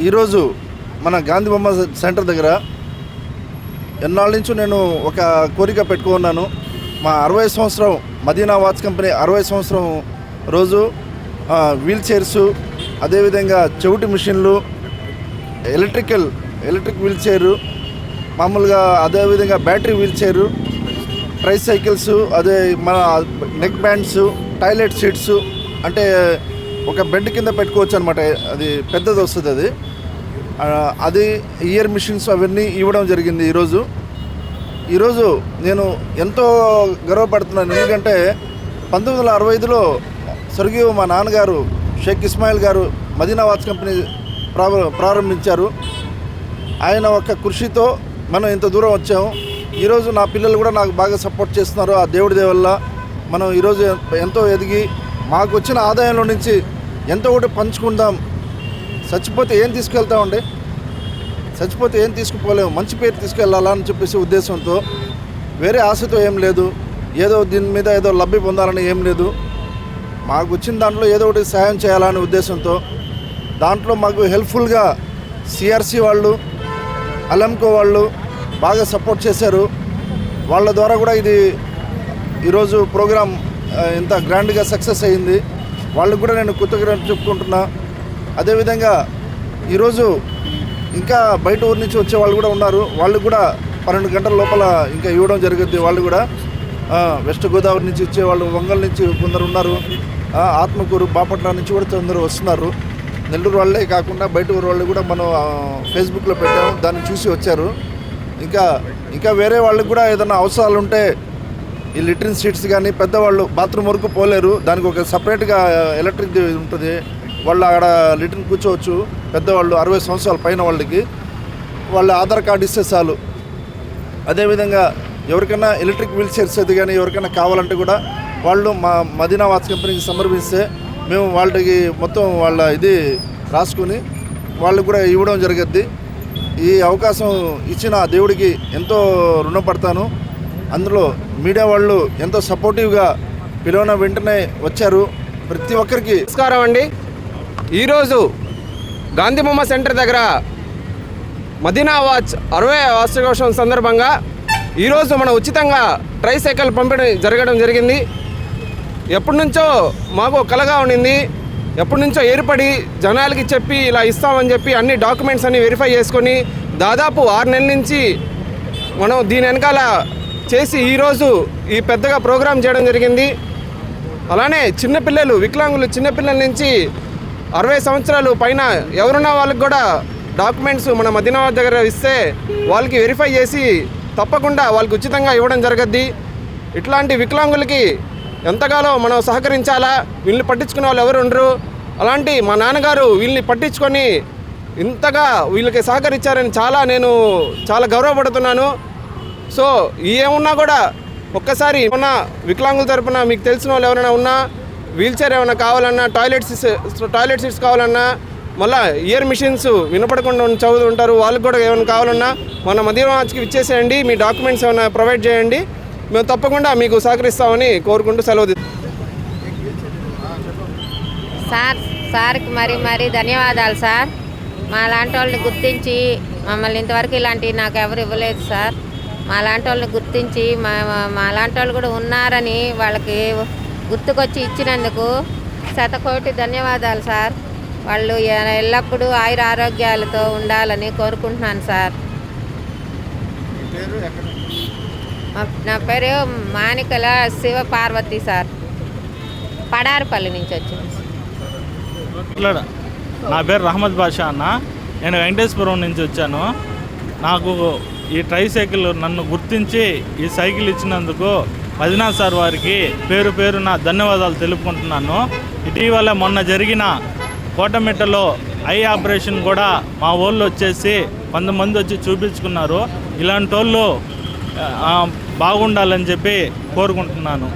ఈరోజు మన గాంధీ బొమ్మ సెంటర్ దగ్గర ఎన్నాళ్ళ నుంచి నేను ఒక కోరిక పెట్టుకున్నాను. మా అరవై సంవత్సరం మదీనా వాచ్ కంపెనీ అరవై సంవత్సరం రోజు వీల్ చైర్స్ అదేవిధంగా చెవిటి మిషన్లు ఎలక్ట్రికల్ ఎలక్ట్రిక్ వీల్ చైరు మామూలుగా అదేవిధంగా battery wheel chair tricycles అదే మన నెక్ బ్యాండ్స్ టాయిలెట్ సీట్స్ అంటే ఒక బెడ్ కింద పెట్టుకోవచ్చు అనమాట అది పెద్దది వస్తుంది అది. అది ఇయర్ మిషన్స్ అవన్నీ ఇవ్వడం జరిగింది ఈరోజు. ఈరోజు నేను ఎంతో గర్వపడుతున్నాను. ఎందుకంటే పంతొమ్మిది వందల అరవై ఐదులో స్వర్గీయ మా నాన్నగారు షేక్ ఇస్మాయిల్ గారు మదీనా వాచ్ కంపెనీ ప్రార- ప్రారంభించారు. ఆయన ఒక కృషితో మనం ఇంత దూరం వచ్చాము. ఈరోజు నా పిల్లలు కూడా నాకు బాగా సపోర్ట్ చేస్తున్నారు. ఆ దేవుడి దయ వల్ల మనం ఈరోజు ఎంతో ఎదిగి మాకు వచ్చిన ఆదాయంలో నుంచి ఎంతో ఒకటి పంచుకుందాం. చచ్చిపోతే ఏం తీసుకెళ్తామండి చచ్చిపోతే ఏం తీసుకుపోలేము. మంచి పేరు తీసుకెళ్ళాలా అని చెప్పేసి ఉద్దేశంతో వేరే ఆశతో ఏం లేదు. ఏదో దీని మీద ఏదో లబ్ధి పొందాలని ఏం లేదు. మాకు వచ్చిన దాంట్లో ఏదో ఒకటి సహాయం చేయాలనే ఉద్దేశంతో దాంట్లో మాకు హెల్ప్ఫుల్గా సిఆర్సి వాళ్ళు అలంకో వాళ్ళు బాగా సపోర్ట్ చేశారు. వాళ్ళ ద్వారా కూడా ఇది ఈరోజు ప్రోగ్రాం ఇంత గ్రాండ్గా సక్సెస్ అయ్యింది వాళ్ళకు కూడా నేను కృతజ్ఞత చెప్పుకుంటున్నా. అదేవిధంగా ఈరోజు ఇంకా బయట ఊరి నుంచి వచ్చే వాళ్ళు కూడా ఉన్నారు. వాళ్ళు కూడా పన్నెండు గంటల లోపల ఇంకా ఇవ్వడం జరుగుద్ది. వాళ్ళు కూడా వెస్ట్ గోదావరి నుంచి వచ్చే వాళ్ళు వంగల్ నుంచి కొందరు ఉన్నారు. ఆత్మకూరు బాపట్ల నుంచి కూడా కొందరు వస్తున్నారు. నెల్లూరు వాళ్ళే కాకుండా బయట ఊరు వాళ్ళు కూడా మనం ఫేస్బుక్లో పెట్టాము. దాన్ని చూసి వచ్చారు. ఇంకా ఇంకా వేరే వాళ్ళకి కూడా ఏదైనా అవసరాలు ఉంటే ఈ లిట్రిన్ సీట్స్ కానీ పెద్దవాళ్ళు బాత్రూమ్ వరకు పోలేరు. దానికి ఒక సపరేట్గా ఎలక్ట్రిక్ ఉంటుంది. వాళ్ళు అక్కడ లిట్రిన్ కూర్చోవచ్చు. పెద్దవాళ్ళు అరవై సంవత్సరాల పైన వాళ్ళకి. వాళ్ళ ఆధార్ కార్డు ఇస్తే చాలు. అదేవిధంగా ఎవరికైనా ఎలక్ట్రిక్ వీల్ చైర్స్ అది కానీ ఎవరికైనా కావాలంటే కూడా వాళ్ళు మా మదీనా వాచ్ కంపెనీకి సమర్పిస్తే మేము వాళ్ళకి మొత్తం వాళ్ళ ఇది రాసుకొని వాళ్ళకి కూడా ఇవ్వడం జరుగుద్ది. ఈ అవకాశం ఇచ్చిన దేవుడికి ఎంతో రుణపడతాను. అందులో మీడియా వాళ్ళు ఎంతో సపోర్టివ్గా పిలవన వెంటనే వచ్చారు. ప్రతి ఒక్కరికి నమస్కారం అండి. ఈరోజు గాంధీ బొమ్మ సెంటర్ దగ్గర మదీనా వాచ్ అరవై వార్షికోత్సవం సందర్భంగా ఈరోజు మనం ఉచితంగా ట్రై సైకిల్ పంపిణీ జరగడం జరిగింది. ఎప్పటి నుంచో మాకు కలగా ఉండింది. ఎప్పటి నుంచో ఏర్పడి జనాలకి చెప్పి ఇలా ఇస్తామని చెప్పి అన్ని డాక్యుమెంట్స్ అన్ని వెరిఫై చేసుకొని దాదాపు ఆరు నెలల నుంచి మనం దీని వెనకాల చేసి ఈరోజు ఈ పెద్దగా ప్రోగ్రాం చేయడం జరిగింది. అలానే చిన్నపిల్లలు వికలాంగులు చిన్నపిల్లల నుంచి అరవై సంవత్సరాలు పైన ఎవరున్న వాళ్ళకి కూడా డాక్యుమెంట్స్ మన మదీనాబాద్ దగ్గర ఇస్తే వాళ్ళకి వెరిఫై చేసి తప్పకుండా వాళ్ళకి ఉచితంగా ఇవ్వడం జరగద్ది. ఇట్లాంటి వికలాంగులకి ఎంతగానో మనం సహకరించాలా? వీళ్ళని పట్టించుకునే వాళ్ళు ఎవరు ఉండరు. అలాంటి మా నాన్నగారు వీళ్ళని పట్టించుకొని ఇంతగా వీళ్ళకి సహకరించారని చాలా నేను చాలా గౌరవపడుతున్నాను. సో ఏమున్నా కూడా ఒక్కసారి ఉన్న వికలాంగుల తరపున మీకు తెలిసిన వాళ్ళు ఎవరైనా ఉన్నా వీల్ చైర్ ఏమైనా కావాలన్నా టాయిలెట్ సీట్స్ టాయిలెట్ సీట్స్ కావాలన్నా మళ్ళీ ఇయర్ మిషన్స్ వినపడకుండా ఉన్న చదువు ఉంటారు వాళ్ళకి కూడా ఏమైనా కావాలన్నా మన మదీనా ఇచ్చేసేయండి మీ డాక్యుమెంట్స్ ఏమైనా ప్రొవైడ్ చేయండి మేము తప్పకుండా మీకు సహకరిస్తామని కోరుకుంటూ సెలవు సార్ సార్కి మరి మరి ధన్యవాదాలు సార్. మా లాంటి వాళ్ళని గుర్తించి మమ్మల్ని ఇంతవరకు ఇలాంటివి నాకు ఎవరు ఇవ్వలేదు సార్. మా లాంటి వాళ్ళని గుర్తించి మా మా- మా లాంటి వాళ్ళు కూడా ఉన్నారని వాళ్ళకి గుర్తుకొచ్చి ఇచ్చినందుకు శతకోటి ధన్యవాదాలు సార్. వాళ్ళు ఎల్లప్పుడూ ఆయుర ఆరోగ్యాలతో ఉండాలని కోరుకుంటున్నాను సార్. నా పేరు మానికల శివ పార్వతి సార్. పడారుపల్లి నుంచి వచ్చింది. నా పేరు రహమద్ బాషా అన్న. నేను వెంకటేశ్వరం నుంచి వచ్చాను. నాకు ఈ ట్రై సైకిల్ నన్ను గుర్తించి ఈ సైకిల్ ఇచ్చినందుకు మదినా సార్ వారికి పేరు పేరు నా ధన్యవాదాలు తెలుపుకుంటున్నాను. ఇటీవల మొన్న జరిగిన కోటమిట్టలో ఐ ఆపరేషన్ కూడా మా వాళ్ళు వచ్చేసి కొంతమంది వచ్చి చూపించుకున్నారు. ఇలాంటి వాళ్ళు బాగుండాలని చెప్పి కోరుకుంటున్నాను.